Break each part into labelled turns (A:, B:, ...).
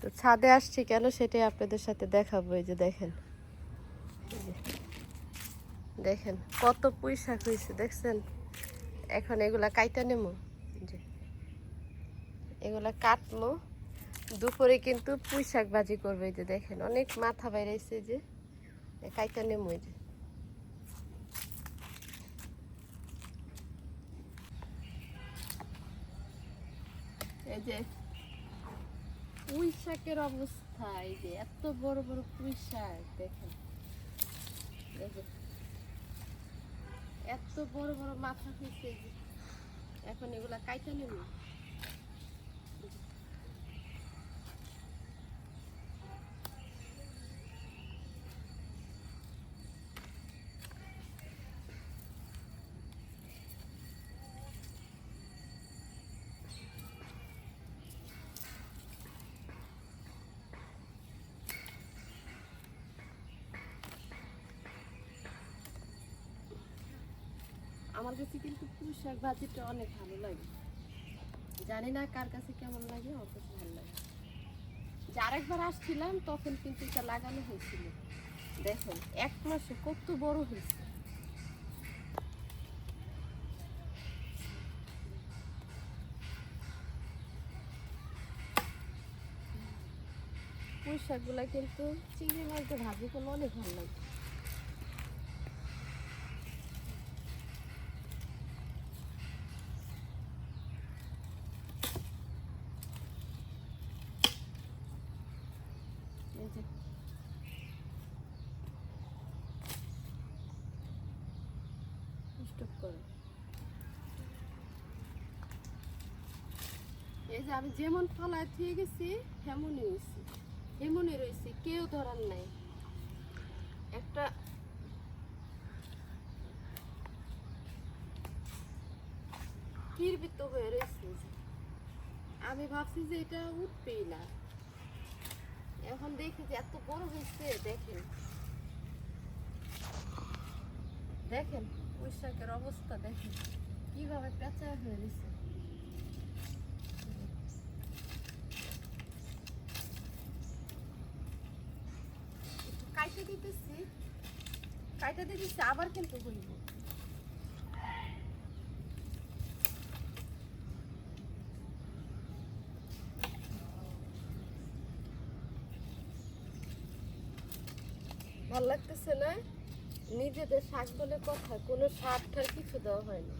A: তো ছাদে আসছি কেন সেটাই আপনাদের সাথে দেখাবো, এই যে দেখেন। দেখেন কত শাক হয়েছে, দেখছেন এখন এগুলা কাইটা যে। এগুলা কাটমো দুপুরে কিন্তু পুঁই শাক ভাজি করবে যে দেখেন অনেক মাথা বাইরেছে যে কাইটা এই যে এই যে পুঁই শাকের অবস্থা, এই যে এত বড় বড় পুঁই শাক, দেখেন। এত বড় বড় মাথা হয়েছে এখন এগুলা কাইটা নেব? আমার কাছে কিন্তু পুঁই শাক ভাজিটা অনেক ভালো লাগে। জানি না কার কাছে কেমন লাগে আমার কাছে ভালো লাগে। যে আরেকবার আসছিলাম, তখন কিন্তু এটা লাগানো হয়েছিল। দেখেন, এক মাসে কত বড় হয়েছে। পুঁই শাকগুলা কিন্তু চিংড়ি মাছ দিয়ে ভাজি করলে অনেক ভালো লাগে। যে। স্টপ করো। এই যে আমি যেমন ফলায় থেকে গেছি তেমনই হয়েছি এমনই রয়েছে কেউ ধরার নাই। একটা কিরবিত হয়ে রয়েছে আমি ভাবছি যে এটা উঠবেই না। এখন দেখি যে এত বড় হয়েছে, দেখেন। দেখেন পোশাকের অবস্থা, দেখেন। কীভাবে পেঁচা হয়ে গেছে। কাইটে দিতেছি। কাইটে দিতেছি, আবার কিন্তু হইব। ভালো লাগতেছে না? নিজেদের শাক বলে কথা, কোনো সার ঠার কিছু দেওয়া হয়নি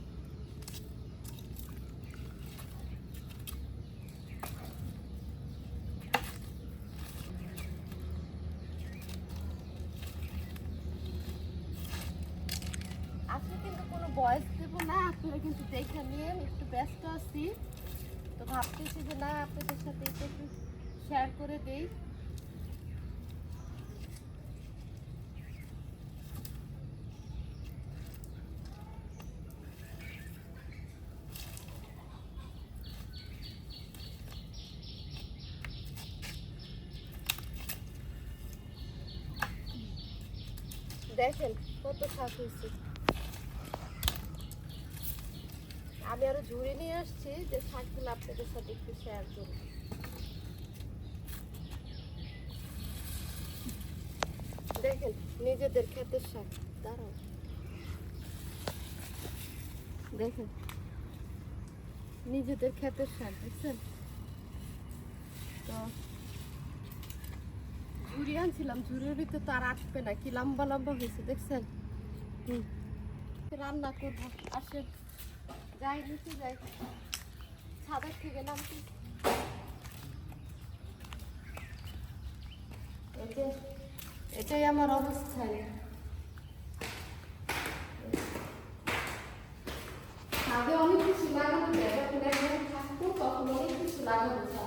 A: আজকে কিন্তু কোনো বয়স দেবো না, আপনারা কিন্তু দেখে নিয়ে একটু ব্যস্ত আছি। তো ভাবতেছি যে না, আপনাদের সাথে এটা একটু শেয়ার করে দেই। দেখেন কত শাক হয়েছে। আমি আরও ঝুড়ি নিয়ে আসছি যে শাকগুলো আপনাদের সাথে একটু শেয়ার করব। দেখেন, নিজেদের ক্ষেতের শাক। দাঁড়াও। দেখেন, নিজেদের ক্ষেতের শাক, দেখছেন? তো ঝুড়ি আনছিলাম, ঝুড়ির ভিতরে তো আর আটবে না কি লম্বা লম্বা হয়েছে, দেখছেন? রান্না করব, আসেন। যাই, নিচে যাই। ছাদের থেকে নামছি। এটাই আমার অবস্থা। ছাদে অনেক কিছু লাগানো যায়, যখন অনেক কিছু লাগানো